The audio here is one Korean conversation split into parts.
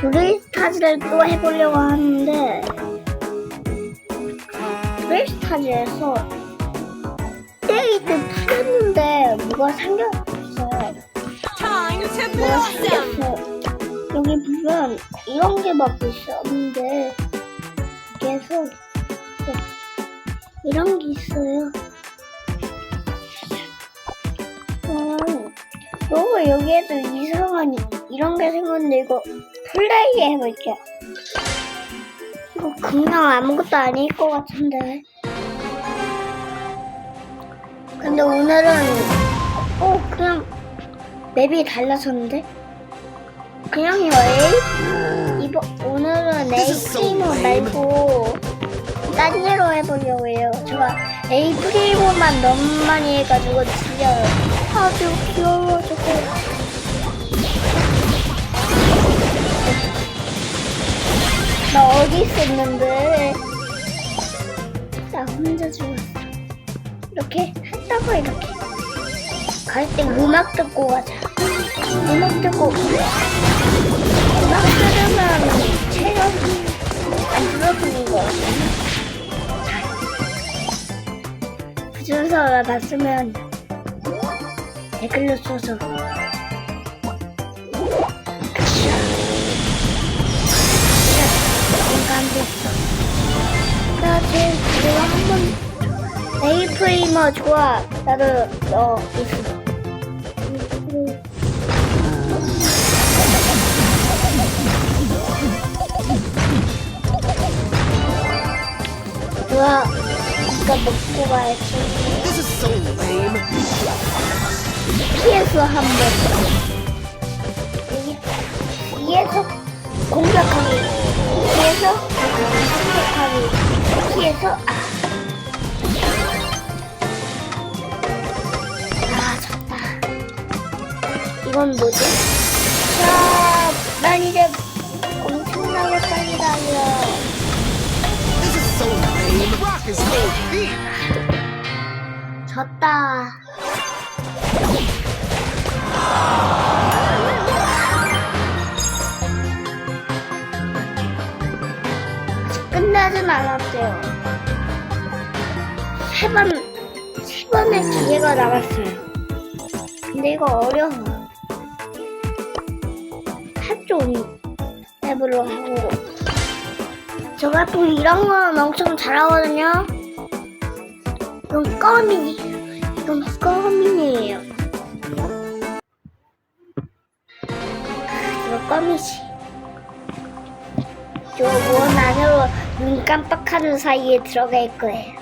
브레이스타즈를 또 해보려고 하는데 브레이스타즈에서 데이트 풀렸는데 뭐가 생겼어요. 뭐가. 생겼어요. 여기 보면 이런 게 막 있었는데 계속 이런 게 있어요. 음, 그리고 여기에도 이상한 이런 게 생겼는데 이거 플레이 해볼게요. 이거 그냥 아무것도 아닐 것 같은데. 근데 오늘은 어 그냥 맵이 달라졌는데? 그냥 A 이번 오늘은 A 프리모 말고 딴 예로 해보려고 해요. 제가 A 프리모만 너무 많이 해가지고 질려요. 아주 귀여워 저거. 나 어디 있었는데? 나 혼자 죽었어. 이렇게 했다가 이렇게 갈 때 음악 듣고 가자. 음악 듣고 음악 들으면 체력이 안 줄어드는 거 같아. 그 순서 봤으면 댓글로 써서 됐어. 나 제일 한번 에이프리머 좋아. 나를 어 있어. 우와, 이거 먹고 가야지. 피해서 한 번. 피해서 공격하기. 피해서 하기. 피해서 아. 아, 졌다. 이건 뭐지? 자, 난 이제 엄청나게 빨리 달려. Is 끝나진 않았대요. 세 번, 세 번의 기회가 남았어요. 근데 이거 어려워. 합종 앱으로 하고. 저 같은 이런 건 엄청 잘하거든요. 이건 껌이, 이건 껌이에요. 눈 깜빡하는 사이에 들어갈 거예요.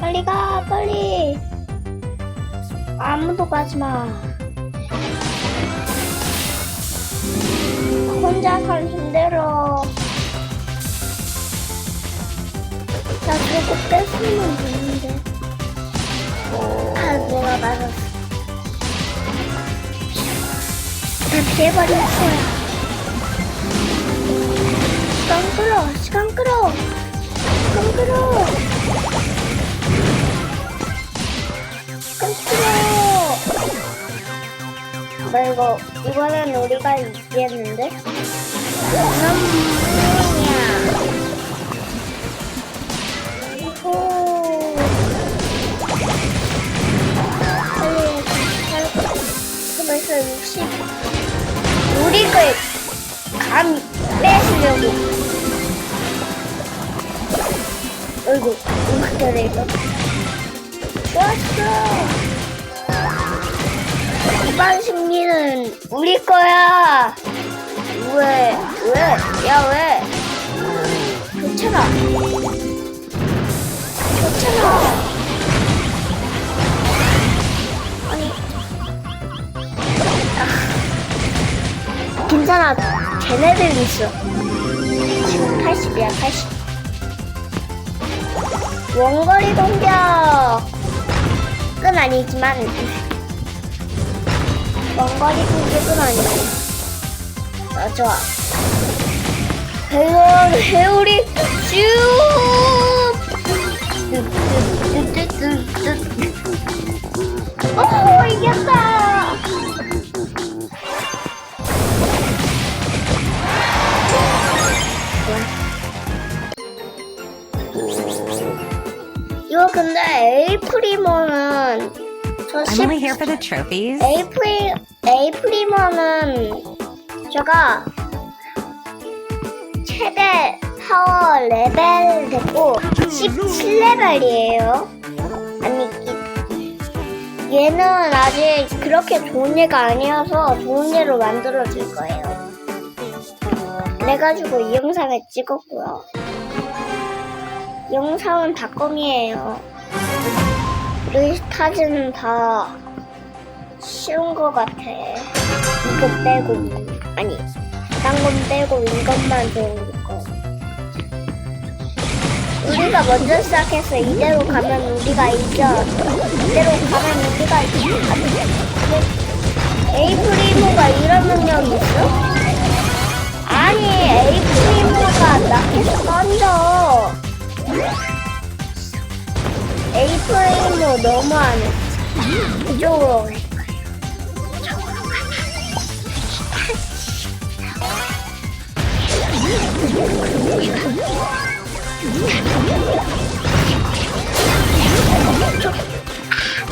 빨리 가, 빨리. 아무도 가지 마. 혼자선 힘들어. 나 저거 뺐으면 되는데. 아, 내가 맞았어. 다 피해버릴 거야. 시간 끌어. 시간 끌어. 나 이거, 이번엔 우리가 이기겠는데? 그럼 뭐냐. 오. 빨리 벌써 60 우리를 감 뺏으려고 어이구 이렇게 되고 좋았어 이번 승리는 우리 거야 왜? 왜? 야 왜? 좋잖아 좋잖아. 아니. 아. 괜찮아. 걔네들 있어. 지금 80이야, 80. 원거리 공격. 끝 아니지만. 원거리 공격은 아니고. 아, 좋아. 배울, 배울이 쭉! 오 이겼다 I'm only here for the trophies. 에이프리 에이프리머는 제가 최대 파워 레벨 됐고 17레벨이에요. 아니 이- 얘는 아직 그렇게 좋은 얘가 아니어서 좋은 얘로 만들어줄 거예요. 그래가지고 이 영상을 찍었고요. 영상은 다 껌이에요. 리스타즈는 다 쉬운 거 같아. 이거 빼고 아니 딴건 빼고 이것만 좋은 거. 우리가 먼저 시작해서 이대로 가면 우리가 이겨. 이대로 가면 우리가 이겨. 에이프리모가 이런 능력이 있어? 아니 에이프리모가 나한테 던져. 이쪽으로 갈 거예요.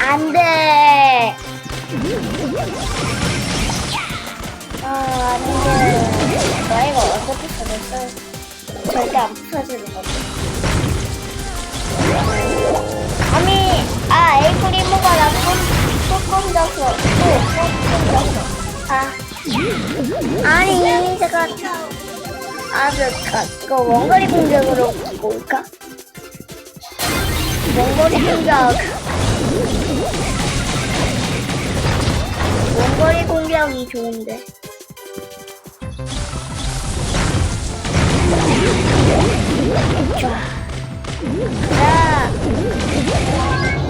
안 돼. 아, 안 돼. 나 이거 어떻게 부서졌어? 절대 안 부서지는 거지. 아, 에이프리모가 나또 던졌어. 또 던졌어. 아. 아니, 제가. 아, 저, 이거 원거리 공격으로 올까? 원거리 공격. 원거리 공격이 좋은데. 자,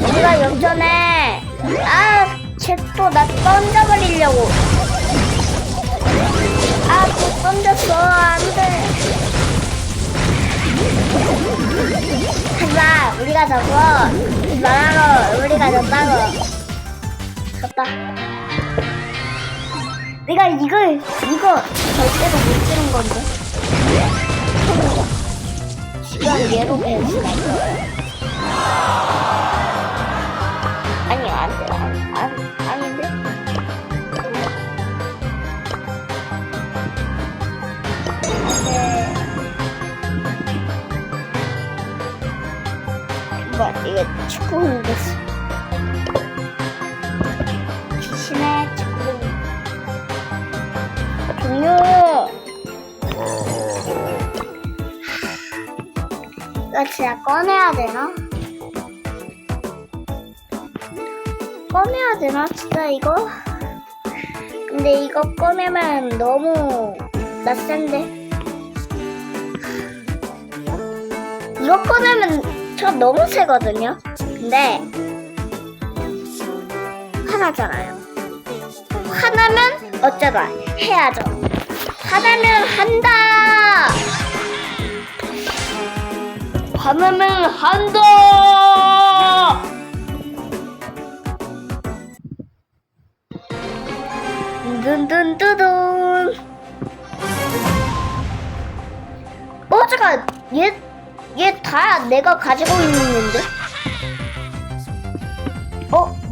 우리가 역전해. 아, 쟤또나 던져버리려고. 아, 또 던졌어. 안 돼. 하지마, 우리가 졌어. 말하고, 우리가 졌다고. 졌다. 내가 이걸, 이거 절대로 못 지는 건데. 시간 얘로 배우시나 아 축구 공됐어. 귀신의 공. 동료! 이거 진짜 꺼내야 되나? 꺼내야 되나? 진짜 이거? 근데 이거 꺼내면 너무 낯센데? 이거 꺼내면 저 너무 세거든요? 근데 화나잖아요. 화나면 어쩌다 해야죠. 화나면 한다! 화나면 한다! 둔둔두둔. 어, 잠깐. 얘, 얘 다 내가 가지고 있는데?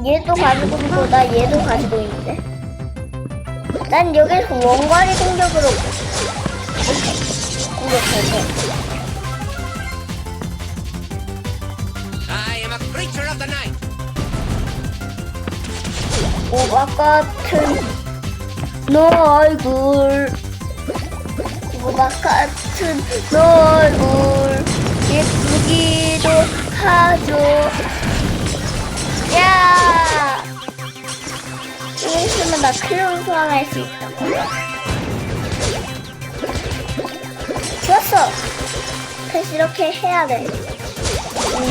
어, 얘도 가지고 있고, 나 얘도 가지고 있는데? 난 여기서 원거리 공격으로 공격할 거. I am a creature of the night. 오박 같은 너 얼굴 오박 같은 너 얼굴 예쁘기도 하죠 야 여기 있으면 나 클론 소환할 수 있다 좋았어 그래서 이렇게 해야 돼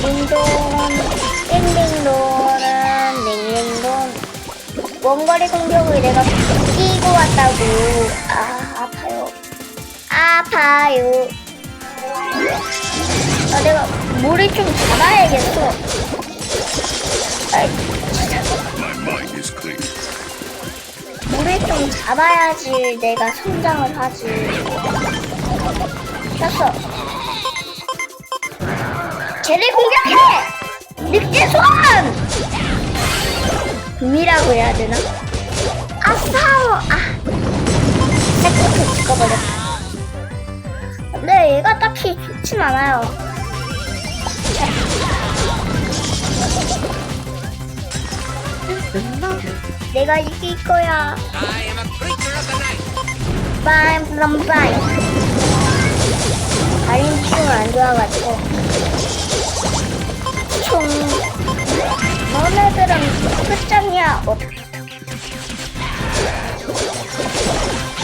딩딩동 딩딩동은 딩딩동 원거리 공격을 내가 끼고 왔다고. 아, 아파요. 아파요. 아, 내가 물을 좀 잡아야겠어. 물을 좀 잡아야지 내가 성장을 하지. 됐어. 쟤를 공격해! 늑대 소환! 붐이라고 해야 되나? 아싸워! 아! 세컨드 찍어버렸다. 근데 얘가 딱히 좋진 않아요. 내가 이길 거야. I am a creature of the night. 빠임 플럼 빠임. 다림충 안 좋아가지고. 총. 너네들은 끝장이야. 어떻게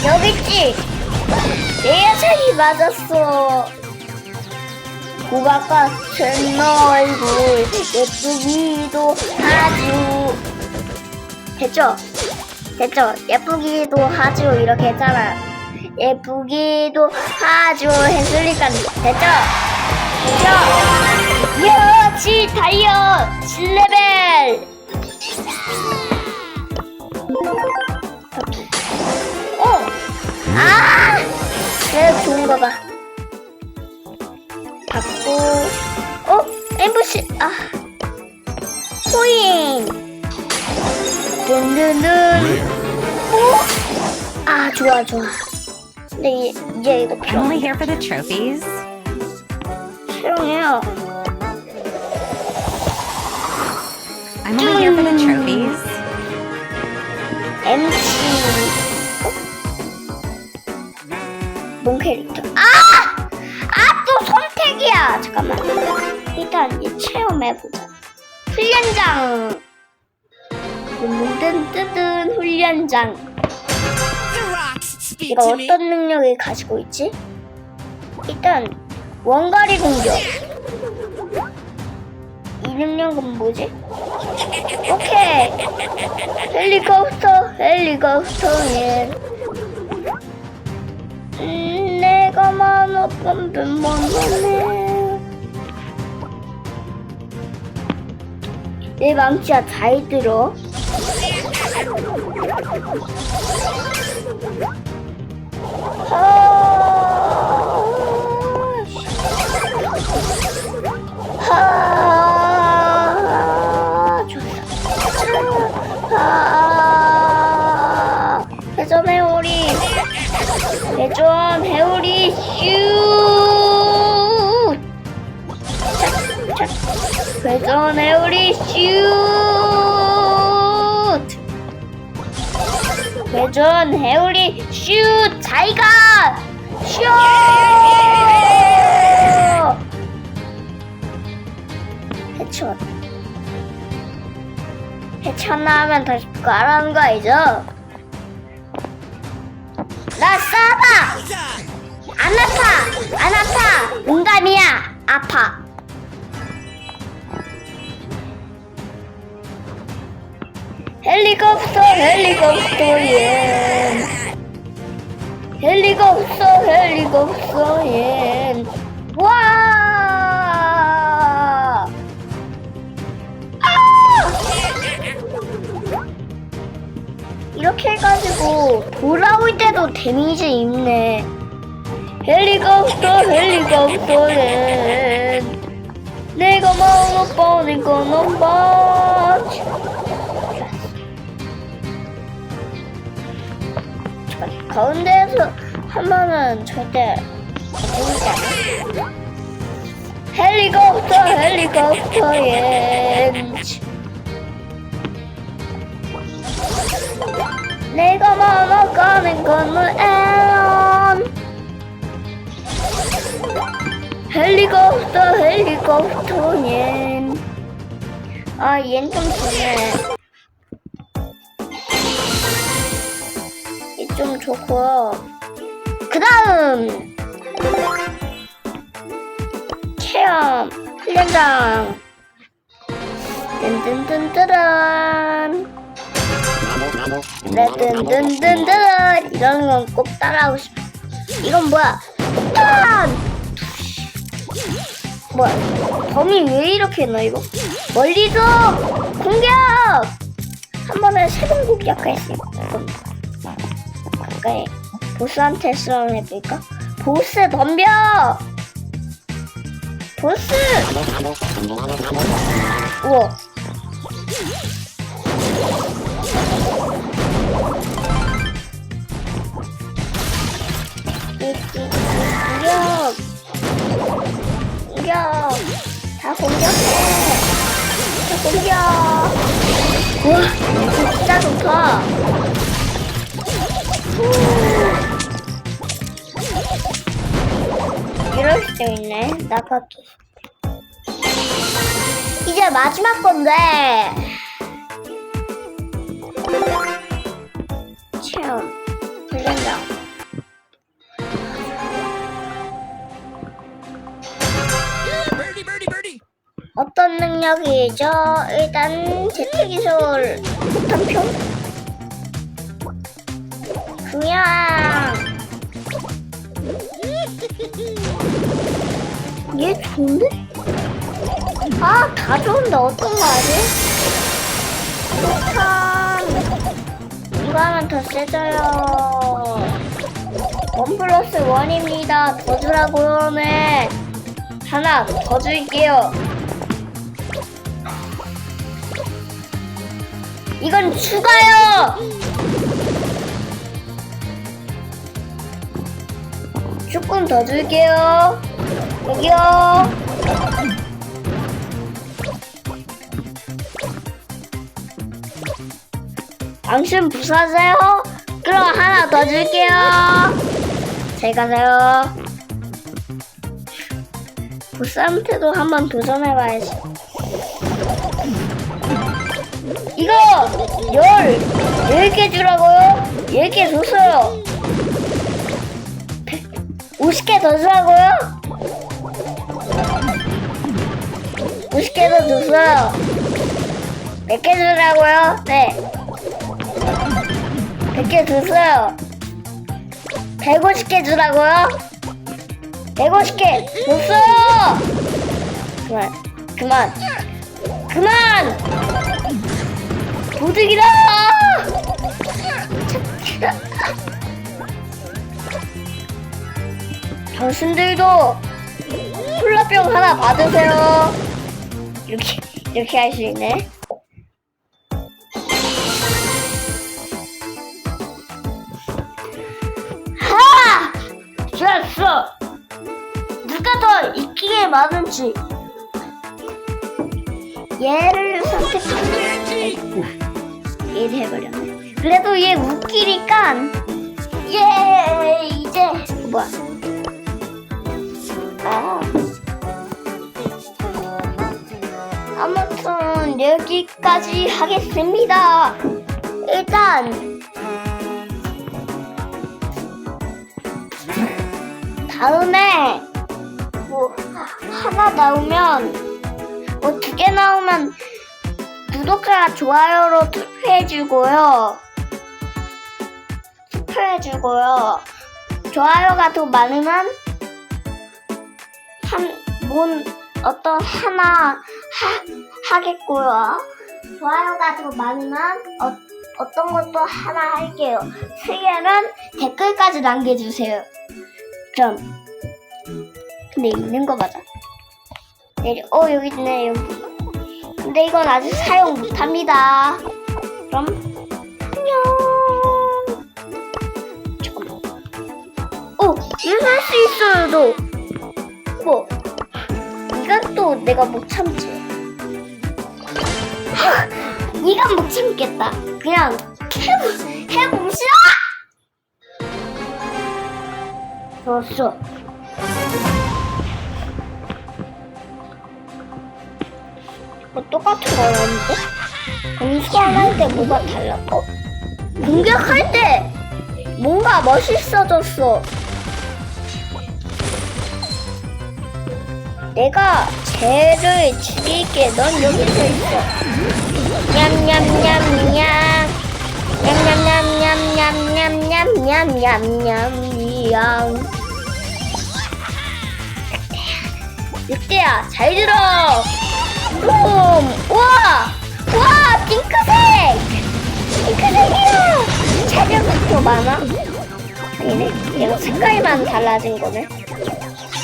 여기 있지? 내 예상이 맞았어. 고박 같은 너 얼굴 예쁘기도 하죠. 됐죠? 됐죠? 예쁘기도 하죠. 이렇게 했잖아. 예쁘기도 하죠. 했으니까 됐죠? 됐죠? 여치 달려! 7레벨! 어! 아! 내가 좋은 거 봐. 받고, 어? 엠부시, 아. Rare. 어? 아, 좋아, 좋아. 근데 이- 이제 이거 I'm 필요 only here for the trophies. 필요해요. I'm only here for the trophies. MC. 뭔 캐릭터? 아! 아, 또 선택이야! 잠깐만. 일단 이 체험해보자. 훈련장. 뜬 뜨든 훈련장. 이거. 어떤 능력을 가지고 있지? 일단 원거리 공격. 이 능력은 뭐지? 오케이. 헬리콥터, 헬리콥터, 예. 음, 내가 만화번 뱀만 보네. 내 망치야 잘 들어. 회전 회오리 회전 회오리 슛 회전 회오리 슛! 회전 회오리 슛! 잘가 슛! 해쳐. 해쳐나면 다시 가라는 거 알죠? 나 싸봐. 안 아파! 안 아파! 농담이야! 아파 헬리콥터 헬리콥터 예 헬리콥터 헬리콥터 예 와! 아! 이렇게 해가지고 돌아올 때도 데미지 입네. 헬리콥터 헬리콥터 예 내가 마음을 뻔히고 넘봐 가운데에서 하면은 절대 안 되지 않아? 헬리콥터 헬리콥터 예 내가 넘어가는 건물 에런 헬리콥터 헬리콥터 얜. 아, 얜좀 좋네. 좋고요. 그 다음 체험 훈련장 뜬뜬뜬뜨란 뜬뜬뜬뜨란 이런 건 꼭 따라하고 싶어. 이건 뭐야? 폭탄! 뭐야? 범위 왜 이렇게 했나 이거? 멀리서 공격! 한 번에 세 번 공격할 수 있 고 가까이 보스한테 수련 해볼까? 보스 덤벼! 보스! 우와 공격! 공격! 다 공격해! 다 공격! 우와, 진짜 좋다! 후. 이럴 수도 있네, 나가기. 이제 마지막 건데! 체험, birdie. 어떤 능력이죠? 일단 제트기술 폭탄 표 그냥 얘 좋은데? 아 다 좋은데 어떤 거 하지? 폭탄 이거 하면 더 세져요 원 플러스 원입니다 더 주라고 요 네 하나 더 줄게요 이건 추가요! 조금 더 줄게요. 여기요. 당신 부사세요? 그럼 하나 더 줄게요. 잘 가세요. 보스한테도 한번 도전해봐야지. 이거 열, 열개 주라고요? 열개 줬어요. 50개 더 주라고요? 50개 더 줬어요. 몇 개 주라고요? 네. 100개 줬어요. 150개 주라고요? 150개 줬어요! 그만, 그만, 그만! 도둑이다! 당신들도 콜라병 하나 받으세요. 이렇게 이렇게 할 수 있네. 하! 좋았어. 누가 더 인기가 많은지 얘를 선택해. 일 해버렸네. 그래도 얘 웃기니까 예 이제 뭐야? 아 아무튼 여기까지 하겠습니다. 일단 다음에 뭐 하나 나오면 뭐 두 개 나오면 구독과 좋아요로 투표해주고요. 투표해주고요. 좋아요가 더 많으면 한, 뭔, 어떤 하나 하, 하겠고요. 좋아요가 더 많으면 어, 어떤 것도 하나 할게요. 세 개는 댓글까지 남겨주세요. 그럼. 근데 있는 거 맞아? 내려, 어, 여기 있네, 여기. 근데 이건 아직 사용 못 합니다. 그럼 안녕. 잠깐만. 어, 이건 할수 있어요, 너. 내가 못 참지. 하, 이건 못 참겠다. 그냥 해보 해봅시다. 좋았어. 뭐 똑같은 거였는데? 공수할 때 뭐가 달라? 어? 공격할 때 뭔가 멋있어졌어. 내가 쟤를 죽일게. 넌 여기서 있어. 냠냠냠냠. 냠냠냠냠냠냠냠냠냠냠. 늑대야, 잘 들어. 좀, 와, 와, 핑크색. 핑크색이야. 차량부터 많아? 아니네. 얘가 색깔만 달라진 거네.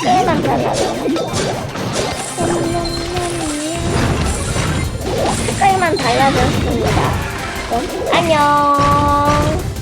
색깔만 달라졌네. 조금만 달라졌습니다. 네, 안녕.